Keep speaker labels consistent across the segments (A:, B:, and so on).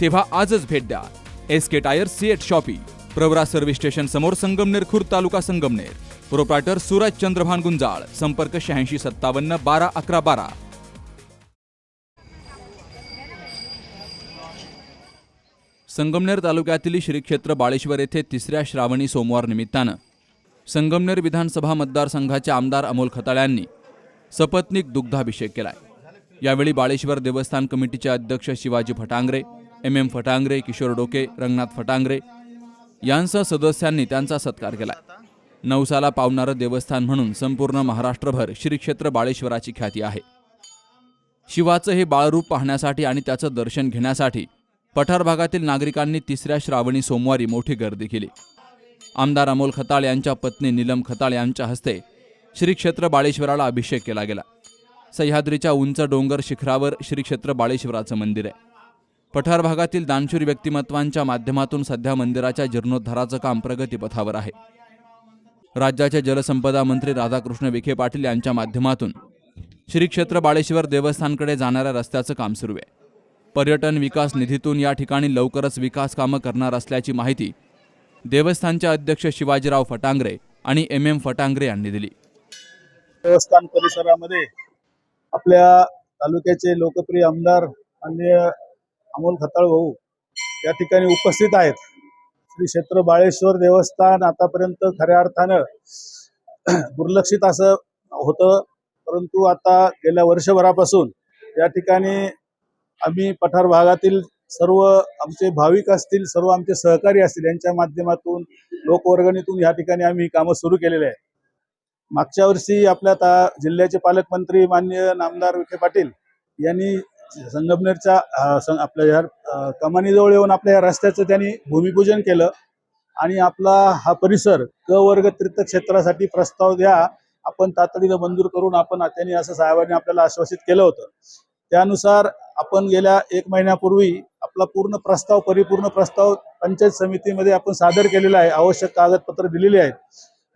A: तेव्हा आजच भेट द्या. S K tyre CEAT shoppe Pravara service station समोर संगमनेर खुर्द तालुका संगमनेर. प्रोप्रायटर सूरज चंद्रभान गुंजाळ संपर्क शहाऐंशी सत्तावन्न बारा अकरा बारा. संगमनेर तालुक्यातील श्री क्षेत्र बाळेश्वर येथे तिसऱ्या श्रावणी सोमवार निमित्तानं संगमनेर विधानसभा मतदारसंघाचे आमदार अमोल खताळ्यांनी सपत्नीक दुग्धाभिषेक केलाय. यावेळी बाळेश्वर देवस्थान कमिटीचे अध्यक्ष शिवाजी फटांगरे एम एम फटांगरे किशोर डोके रंगनाथ फटांगरे यांसह सदस्यांनी त्यांचा सत्कार केला. नवसाला पावणारं देवस्थान म्हणून संपूर्ण महाराष्ट्रभर श्री क्षेत्र बाळेश्वराची ख्याती आहे. शिवाचं हे बाळरूप पाहण्यासाठी आणि त्याचं दर्शन घेण्यासाठी पठार भागातील नागरिकांनी तिसऱ्या श्रावणी सोमवारी मोठी गर्दी केली. आमदार अमोल खताळ यांच्या पत्नी नीलम खताळ यांच्या हस्ते श्री क्षेत्र बाळेश्वराला अभिषेक केला गेला. सह्याद्रीच्या उंच डोंगर शिखरावर श्री क्षेत्र बाळेश्वराचं मंदिर आहे. पठार भागातील दानशूर व्यक्तिमत्वांच्या माध्यमातून सध्या मंदिराच्या जीर्णोद्धाराचं काम प्रगतीपथावर आहे. राज्याचे जलसंपदा मंत्री राधाकृष्ण विखे पाटील यांच्या माध्यमातून श्री क्षेत्र बाळेश्वर देवस्थानकडे जाणाऱ्या रस्त्याचं काम सुरू आहे. पर्यटन विकास निधीतून या ठिकाणी लवकरच विकास कामं करणार असल्याची माहिती देवस्थानचे अध्यक्ष शिवाजीराव फटांगरे आणि एम एम फटांगरे यांनी दिली.
B: देवस्थान परिसरामध्ये आपल्या तालुक्याचे लोकप्रिय आमदार माननीय अमोल खताळ भाऊ या ठिकाणी उपस्थित आहेत. श्री क्षेत्र बाळेश्वर देवस्थान आतापर्यंत खऱ्या अर्थानं दुर्लक्षित असं होतं. परंतु आता गेल्या वर्षभरापासून या ठिकाणी आम्ही पठार भागातील सर्व आमचे भाविक असतील सर्व आमचे सहकारी असतील यांच्या माध्यमातून लोकवर्गणीतून या ठिकाणी आम्ही ही कामं सुरू केलेली आहे मागच्या वर्षी आपल्या ता जिल्ह्याचे पालकमंत्री माननीय नामदार विखे पाटील यांनी संगमनेरच्या आपल्या या कमानीजवळ येऊन आपल्या या रस्त्याचं त्यांनी भूमिपूजन केलं. आणि आपला हा परिसर क वर्ग तीर्थक्षेत्रासाठी प्रस्ताव द्या. आपण तातडीनं मंजूर करून आपण त्यांनी असं साहेबांनी आपल्याला आश्वासित केलं होतं. त्यानुसार आपण गेल्या एक महिन्यापूर्वी आपला पूर्ण प्रस्ताव परिपूर्ण प्रस्ताव पंचायत समितीमध्ये आपण सादर केलेला आहे. आवश्यक कागदपत्र दिलेली आहेत.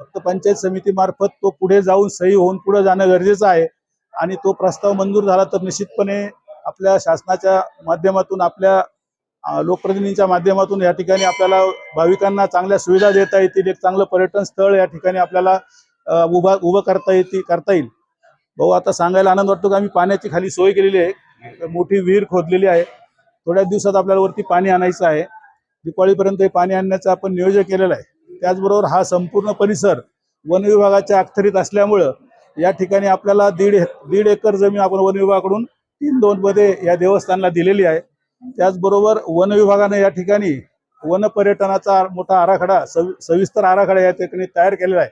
B: फक्त पंचायत समितीमार्फत तो पुढे जाऊन सही होऊन पुढे जाणं गरजेचं आहे. आणि तो प्रस्ताव मंजूर झाला तर निश्चितपणे आपल्या शासनाच्या माध्यमातून आपल्या लोकप्रतिनिधींच्या माध्यमातून या ठिकाणी आपल्याला भाविकांना चांगल्या सुविधा देता येतील एक चांगलं पर्यटन स्थळ या ठिकाणी आपल्याला उभा उभं करता येते करता येईल. भाऊ आता सांगायला आनंद वाटतो की आम्ही पाण्याची खाली सोय केलेली आहे. मोठी विहीर खोदलेली आहे. थोड्याच दिवसात आपल्याला वरती पाणी आणायचं आहे. दिवाळीपर्यंत हे पाणी आणण्याचं आपण नियोजन केलेलं आहे. त्याचबरोबर हा संपूर्ण परिसर वन विभागाच्या अखत्यारीत असल्यामुळं या ठिकाणी आपल्याला दीड दीड एकर जमीन आपण वन विभागाकडून तीन दोन मध्ये या देवस्थानला दिलेली आहे. त्याचबरोबर वन विभागाने या ठिकाणी वन पर्यटनाचा मोठा आराखडा सवि सविस्तर आराखडा या ठिकाणी तयार केलेला आहे.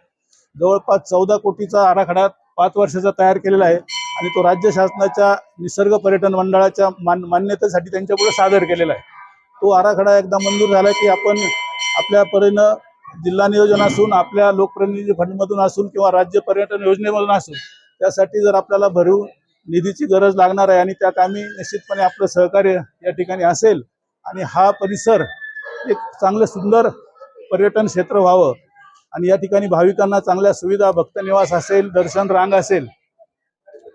B: जवळपास चौदा कोटीचा आराखडा पाच वर्षाचा तयार केलेला आहे आणि तो राज्य शासनाच्या निसर्ग पर्यटन मंडळाच्या मान मान्यतेसाठी त्यांच्यापुढे सादर केलेला आहे. तो आराखडा एकदा मंजूर झाला की आपण आपल्या परीनं जिल्हा नियोजन असून आपल्या लोकप्रतिनिधी फंडमधून असून किंवा राज्य पर्यटन योजनेमधून असून त्यासाठी जर आपल्याला भरीव निधीची गरज लागणार आहे आणि त्यात आम्ही निश्चितपणे आपलं सहकार्य या ठिकाणी असेल आणि हा परिसर एक चांगलं सुंदर पर्यटन क्षेत्र व्हावं आणि या ठिकाणी भाविकांना चांगल्या सुविधा भक्तनिवास असेल दर्शन रांग असेल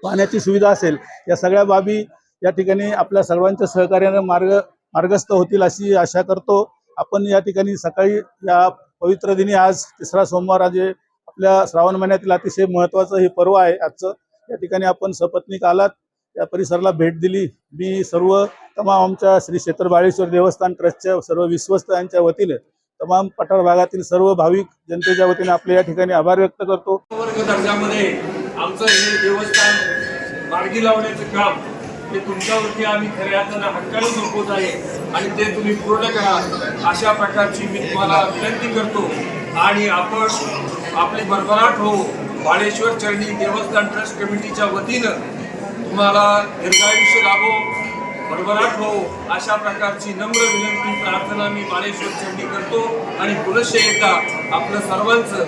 B: पाण्याची सुविधा असेल या सगळ्या बाबी या ठिकाणी आपल्या सर्वांच्या सहकार्याने मार्ग मार्गस्थ होतील अशी आशा करतो. आपण या ठिकाणी सकाळी या पवित्र दिनी आज तिसरा सोमवार आज आपल्या श्रावण महिन्यातील अतिशय महत्वाचं हे पर्व आहे आजचं. या ठिकाणी आपण सपत्नीक आलात या परिसराला भेट दिली. मी सर्व तमाम आमच्या श्री क्षेत्र बाळेश्वर देवस्थान ट्रस्टच्या सर्व विश्वस्त यांच्या वतीने तमाम पठार भागातील सर्व भाविक जनतेच्या वतीने आपले या ठिकाणी आभार व्यक्त करतो.
C: वर्ग दर्जामध्ये आमचं हे देवस्थान मार्गी लावण्याचं काम हे तुमच्यावरती आम्ही खऱ्या अर्थानं हक्काने सोपवत आहे आणि ते तुम्ही पूर्ण करा अशा प्रकारची मी तुम्हाला विनंती करतो. आणि आपण आपली भरभराट होऊ बाळेश्वर चरणी देवस्थान ट्रस्ट कमिटीच्या वतीनं तुम्हाला दीर्घायुष्य लाभो भरभराट हो अशा प्रकारची नम्र विनंती प्रार्थना मी बाळेश्वर चरणी करतो. आणि पुनश्च एकदा आपलं सर्वांचं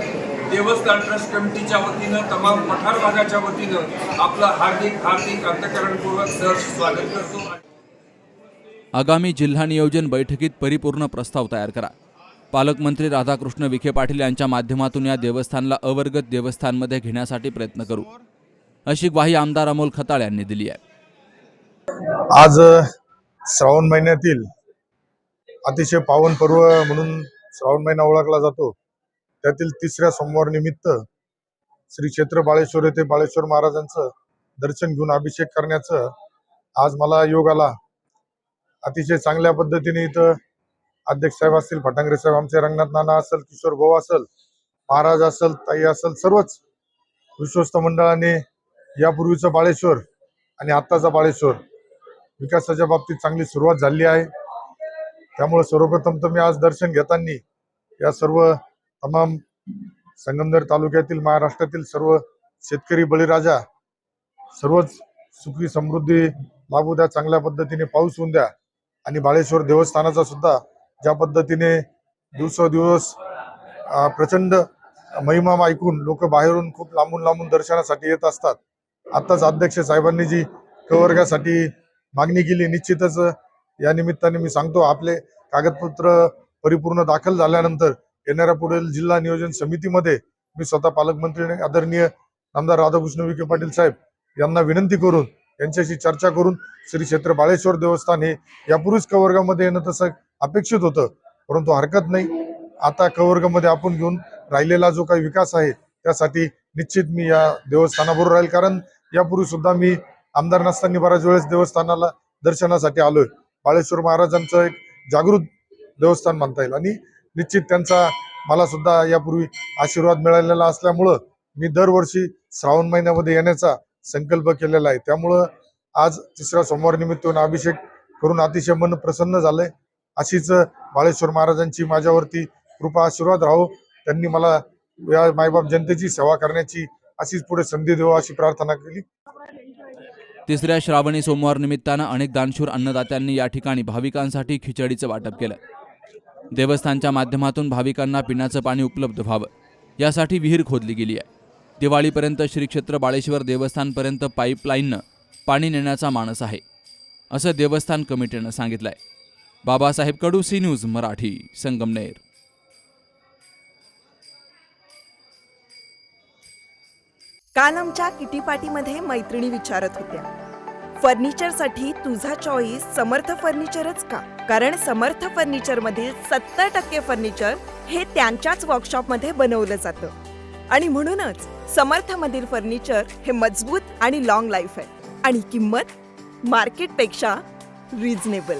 C: देवस्थान ट्रस्ट कमिटीच्या वतीनं तमाम पठार भागाच्या वतीनं आपलं हार्दिक हार्दिक अंतकरणपूर्वक सहर्ष स्वागत करतो.
A: आगामी जिल्हा नियोजन बैठकीत परिपूर्ण प्रस्ताव तयार करा. पालकमंत्री राधाकृष्ण विखे पाटील यांच्या माध्यमातून या देवस्थानला अवर्गत देवस्थानमध्ये घेण्यासाठी प्रयत्न करू. अशी ग्वाही आमदार अमोल खताळ यांनी दिली आहे.
D: आज श्रावण महिन्यातील अतिशय पावन पर्व म्हणून श्रावण महिना ओळखला जातो. त्यातील तिसऱ्या सोमवार निमित्त श्री क्षेत्र बाळेश्वर येथे बाळेश्वर महाराजांचं दर्शन घेऊन अभिषेक करण्याचं आज मला योग आला. अतिशय चांगल्या पद्धतीने इथं अध्यक्ष साहेब असतील फटांगरे साहेब आमचे रंगनाथ नाना असेल किशोर भाऊ असेल महाराज असेल ताई असेल सर्वच विश्वस्त मंडळाने यापूर्वीचं बाळेश्वर आणि आत्ताचा बाळेश्वर विकासाच्या बाबतीत चांगली सुरुवात झाली आहे. त्यामुळे सर्वप्रथम तर मी आज दर्शन घेताना या सर्व तमाम संगमनेर तालुक्यातील महाराष्ट्रातील सर्व शेतकरी बळीराजा सर्वच सुखी समृद्धी लाभू द्या चांगल्या पद्धतीने पाऊस होऊन द्या आणि बाळेश्वर देवस्थानाचा सुद्धा ज्या पद्धतीने दिवसेदिवस प्रचंड महिमा ऐकून लोक बाहेरून खूप लांबून लांबून दर्शनासाठी येत असतात. आत्ताच अध्यक्ष साहेबांनी जी कवर्गासाठी मागणी केली निश्चितच या निमित्ताने मी सांगतो आपले कागदपत्र परिपूर्ण दाखल झाल्यानंतर येणाऱ्या पुढील जिल्हा नियोजन समितीमध्ये मी स्वतः पालकमंत्री आणि आदरणीय आमदार राधाकृष्ण विखे पाटील साहेब यांना विनंती करून यांच्याशी चर्चा करून श्री क्षेत्र बाळेश्वर देवस्थान हे यापूर्वीच कवर्गामध्ये येणं तसं अपेक्षित होतं परंतु हरकत नाही. आता कवर्गमध्ये आपण घेऊन राहिलेला जो काही विकास आहे त्यासाठी निश्चित मी या देवस्थानाबरोबर राहील कारण यापूर्वी सुद्धा मी आमदार नसताना बऱ्याच वेळेस देवस्थानाला दर्शनासाठी आलोय. बाळेश्वर महाराजांचं एक जागृत देवस्थान मानता येईल. आणि निश्चित त्यांचा मला सुद्धा यापूर्वी आशीर्वाद मिळालेला असल्यामुळं मी दरवर्षी श्रावण महिन्यामध्ये येण्याचा संकल्प केलेला आहे. त्यामुळं आज तिसऱ्या सोमवार निमित्त अभिषेक करून अतिशय मन प्रसन्न झालंय. अशीच बाळेश्वर महाराजांची माझ्यावरती कृपा आशीर्वाद राहो. त्यांनी मला या मायबाप जनतेची सेवा करण्याची अशीच पुढे संधी देऊ अशी प्रार्थना केली.
A: तिसऱ्या श्रावणी सोमवार निमित्तानं अनेक दानशूर अन्नदात्यांनी या ठिकाणी भाविकांसाठी खिचडीचं वाटप केलं. देवस्थानच्या माध्यमातून भाविकांना पिण्याचं पाणी उपलब्ध व्हावं यासाठी विहीर खोदली गेली आहे. दिवाळीपर्यंत श्री क्षेत्र बाळेश्वर देवस्थानपर्यंत पाईपलाईननं पाणी नेण्याचा मानस आहे असं देवस्थान कमिटीनं सांगितलंय. Babasaheb Kadu C news Marathi Sangamner.
E: काल आमच्या किटी पार्टीमध्ये मैत्रिणी विचारत होत्या. फर्निचरसाठी तुझा चॉईस समर्थ फर्निचरच का? कारण समर्थ फर्निचरमधील सत्तर टक्के फर्निचर हे त्यांच्याच वर्कशॉपमध्ये बनवलं जातं. आणि म्हणूनच समर्थ मधील फर्निचर हे मजबूत आणि लॉंग लाईफ आहे. आणि किंमत मार्केटपेक्षा reasonable